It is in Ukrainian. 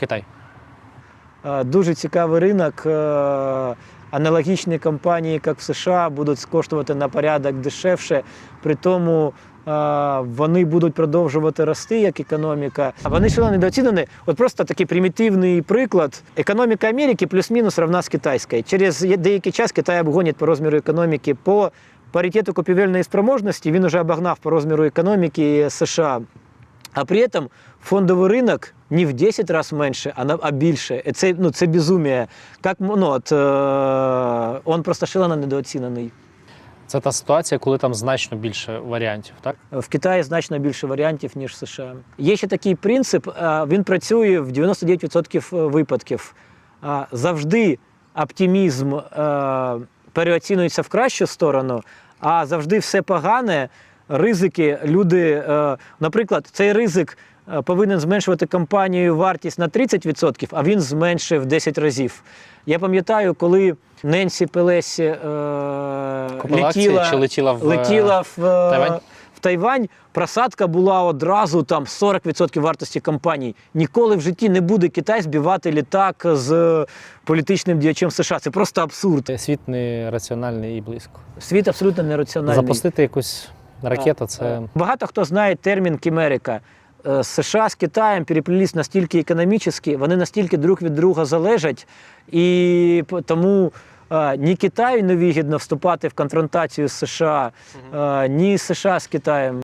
Китай. Е, Дуже цікавий ринок. Е, Аналогічні компанії, як в США, будуть коштувати на порядок дешевше. При тому е, вони будуть продовжувати рости як економіка. А вони ще недооцінені. От просто такий примітивний приклад. Економіка Америки плюс-мінус равна з китайською. Через деякий час Китай обгонить по розміру економіки по паритету купівельної спроможності. Він уже обогнав по розміру економіки США. А при этом фондовий ринок не в 10 разів менше, а, на, а більше. Це, ну, це безумие. Как, ну, от, е, он просто шалено недооцінений. Це та ситуація, коли там значно більше варіантів, так? В Китаї значно більше варіантів, ніж в США. Є ще такий принцип, е, він працює в 99% випадків. Е, Завжди оптимізм е, переоцінюється в кращу сторону, а завжди все погане, ризики, люди, е, наприклад, цей ризик е, повинен зменшувати компанію вартість на 30%, а він зменшив 10 разів. Я пам'ятаю, коли Ненсі Пелесі е, летіла, чи летіла в, летіла в, е, Тайвань? в Тайвань, просадка була одразу там 40% вартості компанії. Ніколи в житті не буде Китай збивати літак з політичним діячем США. Це просто абсурд. Світ не раціональний і близько. Світ абсолютно нераціональний. Запустити якусь ракету це Багато хто знає термін Кімерика. Е, США з Китаєм переплілись настільки економічно, вони настільки друг від друга залежать, і тому е, ні Китаю не вигідно вступати в конфронтацію з США, е, ні США з Китаєм.